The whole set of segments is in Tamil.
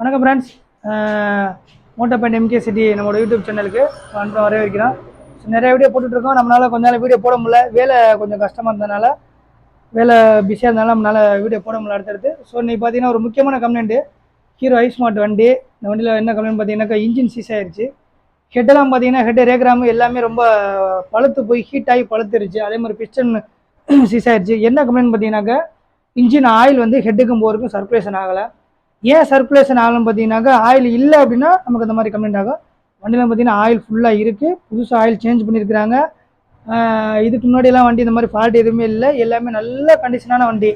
வணக்கம் friends moto band MK city நம்மளோட யூடியூப் சேனலுக்கு அன்பு வரவேற்கிறோம். ஸோ நிறைய வீடியோ போட்டுட்ருக்கோம். நம்மளால கொஞ்ச நாள் வீடியோ போட முடியல. வேலை கொஞ்சம் கஷ்டமாக இருந்ததுனால வேலை பிஸியாக இருந்தனால நம்மளால் வீடியோ போட முடியல அடுத்தடுத்து. ஸோ இன்னைக்கு பார்த்தீங்கன்னா ஒரு முக்கியமான கம்ப்ளைண்ட்டு ஹீரோ ஐ ஸ்மார்ட் வண்டி. இந்த வண்டியில் என்ன கம்ப்ளைண்ட் பார்த்தீங்கன்னாக்கா இன்ஜின் சீஸ் ஆயிடுச்சு ஹெட்டெல்லாம் பார்த்தீங்கன்னா ஹெட் ரேக்ராமு எல்லாமே ரொம்ப பழுத்து போய் ஹீட் ஆகி பழுத்துருச்சு. அதே மாதிரி பிஸ்டன் சீஸ் ஆயிடுச்சு என்ன கம்ப்ளைண்ட் பார்த்தீங்கன்னாக்கா இன்ஜின் ஆயில் வந்து ஹெட்டுக்கும் போருக்கும் சர்க்குலேஷன் ஆகலை. ஏன் சர்க்குலேஷன் ஆகலன்னு பார்த்தீங்கன்னாக்கா ஆயில் இல்லை அப்படின்னா நமக்கு இந்த மாதிரி கம்ப்ளைண்ட் ஆகும். வண்டியில் பார்த்தீங்கன்னா ஆயில் ஃபுல்லாக இருக்குது புதுசாக ஆயில் சேஞ்ச் பண்ணியிருக்கிறாங்க. இதுக்கு முன்னாடியெல்லாம் வண்டி இந்த மாதிரி ஃபால்ட் எதுவுமே இல்லை. எல்லாமே நல்ல கண்டிஷனான வண்டி.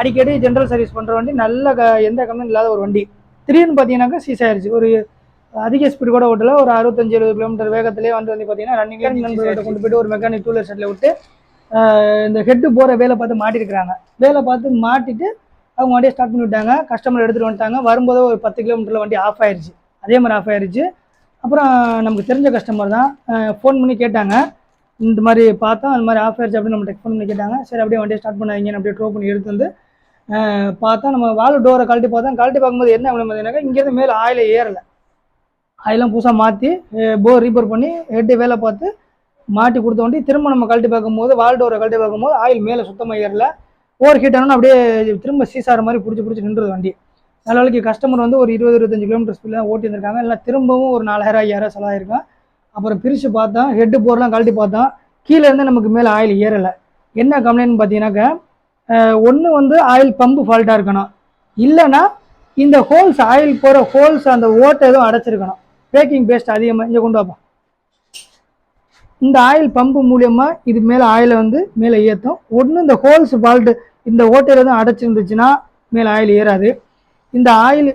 அடிக்கடி ஜென்ரல் சர்வீஸ் பண்ணுற வண்டி நல்ல க எந்த கம்ப்ளைண்ட் இல்லாத ஒரு வண்டி. திடீர்னு பார்த்தீங்கன்னாக்கா சீஸ் ஆயிருச்சு. ஒரு அதிக ஸ்பீடு கூட ஓட்டல. ஒரு அறுபத்தஞ்சு எழுபது கிலோமீட்டர் வேகத்திலே வந்து வந்து பார்த்தீங்கன்னா ரன்னிங் நண்பர்கிட்ட கொண்டு போயிட்டு ஒரு மெக்கானிக் டூலர் செட்டில் விட்டு இந்த ஹெட்டு போகிற வேலை பார்த்து மாட்டிருக்கிறாங்க. வேலை பார்த்து மாட்டிட்டு அவங்க வண்டியை ஸ்டார்ட் பண்ணி விட்டாங்க கஸ்டமர் எடுத்துகிட்டு வந்துட்டாங்க. வரும்போது ஒரு பத்து கிலோமீட்டரில் வண்டி ஆஃப் ஆயிடுச்சு அதே மாதிரி ஆஃப் ஆயிடுச்சு அப்புறம் நமக்கு தெரிஞ்ச கஸ்டமர் தான். ஃபோன் பண்ணி கேட்டாங்க. இந்த மாதிரி பார்த்தோம் அந்த மாதிரி ஆஃப் ஆயிருச்சு அப்படின்னு நம்மகிட்ட ஃபோன் பண்ணி கேட்டாங்க. சரி அப்படியே வண்டியை ஸ்டார்ட் பண்ணாதீங்கன்னு அப்படியே ட்ரோ பண்ணி எடுத்து வந்து பார்த்தா நம்ம வால் டோரை கழட்டி பார்த்தோம் கழட்டி பார்க்கும்போது என்ன அப்படின்னு பார்த்தீங்கன்னாக்கா இங்கேருந்து மேலே ஆயில் ஏறலை. ஆயிலாம் புதுசாக மாற்றி போர் ரீபர் பண்ணி ஹெட்டு வேலை பார்த்து மாட்டி கொடுத்த வண்டி திரும்ப நம்ம கழட்டி பார்க்கும்போது வால் டோரை கழட்டி பார்க்கும்போது ஆயில் மேலே சுத்தமாக ஏறல. ஓவர் ஹீட் ஆனால் அப்படியே திரும்ப சீசார மாதிரி பிடிச்சி பிடிச்சி நின்றுது வண்டி. நல்ல வேலைக்கு கஸ்டமர் வந்து ஒரு இருபது இருபத்தஞ்சு கிலோமீட்டர் ஸ்பீடில் தான் ஓட்டி இருந்திருக்காங்க இல்லை திரும்பவும் ஒரு நாலாயிரம் ஐயாயிரம் செலவாயிருக்கும். அப்புறம் பிரித்து பார்த்தோம் ஹெட்டு போர்லாம் கழட்டி பார்த்தோம் கீழே இருந்து நமக்கு மேலே ஆயில் ஏறலை. என்ன கம்ப்ளைண்ட் பார்த்தீங்கன்னாக்கா ஒன்று வந்து ஆயில் பம்பு ஃபால்ட்டாக இருக்கணும். இல்லைன்னா இந்த ஹோல்ஸ் ஆயில் போகிற ஹோல்ஸ் அந்த ஓட்டை எதுவும் அடைச்சிருக்கணும். பேக்கிங் பேஸ்ட் அதிகமாக இங்கே கொண்டு வாப்பா. இந்த ஆயில் பம்பு மூலயமா இது மேலே ஆயிலை வந்து மேலே ஏற்றும் ஒன்று இந்த ஹோல்ஸ் ஃபால்ட்டு இந்த ஓட்டையில் தான் அடைச்சிருந்துச்சுன்னா மேலே ஆயில் ஏறாது. இந்த ஆயில்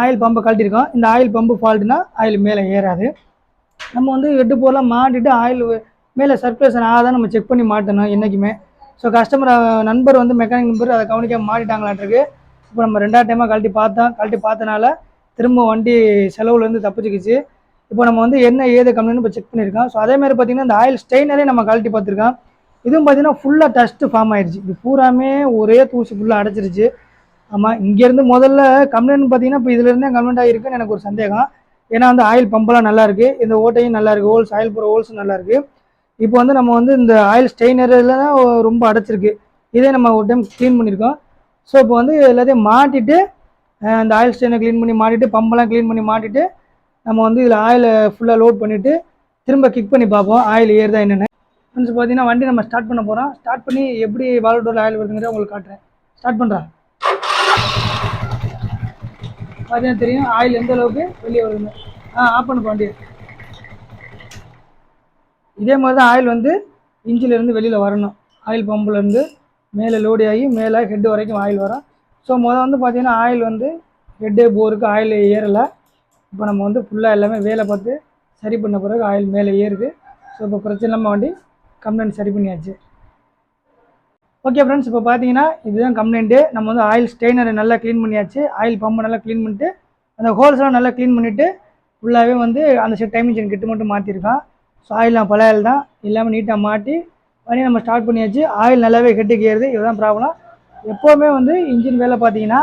ஆயில் பம்பை கழட்டிருக்கோம் இந்த ஆயில் பம்பு ஃபால்ட்டுனா ஆயில் மேலே ஏறாது. நம்ம வந்து எட்டு போரெலாம் மாட்டிட்டு ஆயில் மேலே சர்க்குலேஷன் ஆகாதான் நம்ம செக் பண்ணி மாட்டணும் என்றைக்குமே ஸோ கஸ்டமர் நண்பர் வந்து மெக்கானிக் நம்பர் அதை கவனிக்காம மாட்டிட்டாங்களாட்டிருக்கு இப்போ நம்ம ரெண்டாவது டைமாக கழட்டி பார்த்தோம். கழட்டி பார்த்தனால திரும்ப வண்டி செலவுலேருந்து தப்பிச்சுக்கிச்சு. இப்போ நம்ம வந்து என்ன ஏது கம்ப்ளைண்ட் இப்போ செக் பண்ணியிருக்கோம். ஸோ அதே மாதிரி பார்த்தீங்கன்னா இந்த ஆயில் ஸ்டெயினரே நம்ம கழட்டி பார்த்துருக்கோம். இதுவும் பார்த்தீங்கன்னா ஃபுல்லாக டஸ்ட்டு ஃபார்ம் ஆயிடுச்சு இது பூராமே ஒரே தூசி ஃபுல்லாக அடைச்சிருச்சு. ஆமாம் இங்கேருந்து முதல்ல கம்ப்ளைண்ட் பார்த்தீங்கன்னா இப்போ இதுலேருந்தே கம்ப்ளைண்ட் ஆகிருக்குன்னு எனக்கு ஒரு சந்தேகம். ஏன்னா வந்து ஆயில் பம்பெல்லாம் நல்லாயிருக்கு இந்த ஓட்டையும் நல்லா இருக்குது ஹோல்ஸ் ஆயில் போகிற ஹோல்ஸும் நல்லா இருக்குது இப்போ வந்து நம்ம வந்து இந்த ஆயில் ஸ்டெயினரில் தான் ரொம்ப அடைச்சிருக்கு. இதே நம்ம ஒரு டைம் க்ளீன் பண்ணியிருக்கோம். ஸோ இப்போ வந்து எல்லாத்தையும் மாட்டிட்டு அந்த ஆயில் ஸ்டெயினை க்ளீன் பண்ணி மாட்டிட்டு பம்பெல்லாம் க்ளீன் பண்ணி மாட்டிட்டு நம்ம வந்து இதில் ஆயிலை ஃபுல்லாக லோட் பண்ணிவிட்டு திரும்ப கிக் பண்ணி பார்ப்போம் ஆயில் ஏறுதா என்னென்னு. ஃப்ரெண்ட்ஸ் பார்த்தீங்கன்னா வண்டி நம்ம ஸ்டார்ட் பண்ண போகிறோம் ஸ்டார்ட் பண்ணி எப்படி வால் ஆயில் வருதுங்கிறத உங்களுக்கு காட்டுறேன். ஸ்டார்ட் பண்ணுறா பார்த்தீங்கன்னா தெரியும் ஆயில் எந்த அளவுக்கு வெளியே வருதுன்னு. ஆ ஆஃப் பண்ணு வண்டி இதே மாதிரி தான் ஆயில் வந்து இன்ஜின்லேருந்து வெளியில் வரணும். ஆயில் பம்புலேருந்து மேலே லோடி ஆகி மேலே ஹெட்டு வரைக்கும் ஆயில் வரும். ஸோ முதல் வந்து பார்த்தீங்கன்னா ஆயில் வந்து ஹெட்டு போருக்கு ஆயில் ஏறலை. இப்போ நம்ம வந்து ஃபுல்லாக எல்லாமே வேலை பார்த்து சரி பண்ண பிறகு ஆயில் மேலே ஏறுது. ஸோ இப்போ பிரச்சனை இல்லாமல் வண்டி கம்ப்ளைண்ட் சரி பண்ணியாச்சு. ஓகே ஃப்ரெண்ட்ஸ் இப்போ பார்த்தீங்கன்னா இதுதான் கம்ப்ளைண்ட்டு நம்ம வந்து ஆயில் ஸ்டெயினரை நல்லா க்ளீன் பண்ணியாச்சு. ஆயில் பம்பை நல்லா க்ளீன் பண்ணிட்டு அந்த ஹோல்ஸ்லாம் நல்லா க்ளீன் பண்ணிவிட்டு ஃபுல்லாகவே வந்து அந்த செட் டைம் இன்ஜின் கிட்ட மட்டும் மாற்றிருக்கான் ஸோ ஆயில்லாம் பழைய ஆயில் தான். எல்லாமே நீட்டாக மாட்டி பண்ணி நம்ம ஸ்டார்ட் பண்ணியாச்சு. ஆயில் நல்லாவே கெட்டுக்கு ஏறுது. இதுதான் ப்ராப்ளம் எப்போவுமே வந்து இன்ஜின் வேலை பார்த்தீங்கன்னா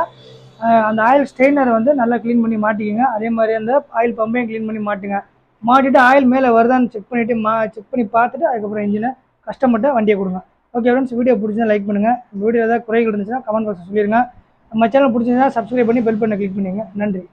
அந்த ஆயில் ஸ்ட்ரெயினரை வந்து நல்லா க்ளீன் பண்ணி மாட்டிக்கோங்க. அதே மாதிரி அந்த ஆயில் பம்பையும் க்ளீன் பண்ணி மாட்டுங்க. மாட்டிட்டு ஆயில் மேலே வருதான்னு செக் பண்ணிவிட்டு மா செக் பண்ணி பார்த்துட்டு அதுக்கப்புறம் இன்ஜினை கஸ்டமர்கிட்ட வண்டியை கொடுங்க. ஓகே ஃப்ரெண்ட்ஸ் வீடியோ பிடிச்சா லைக் பண்ணுங்கள் வீடியோ ஏதாவது குறைகள் இருந்துச்சுன்னா கமெண்ட் பாக்ஸில் சொல்லிடுங்க நம்ம சேனல் பிடிச்சிருந்தா சப்ஸ்கிரைப் பண்ணி பெல் பண்ண கிளிக் பண்ணிங்க நன்றி.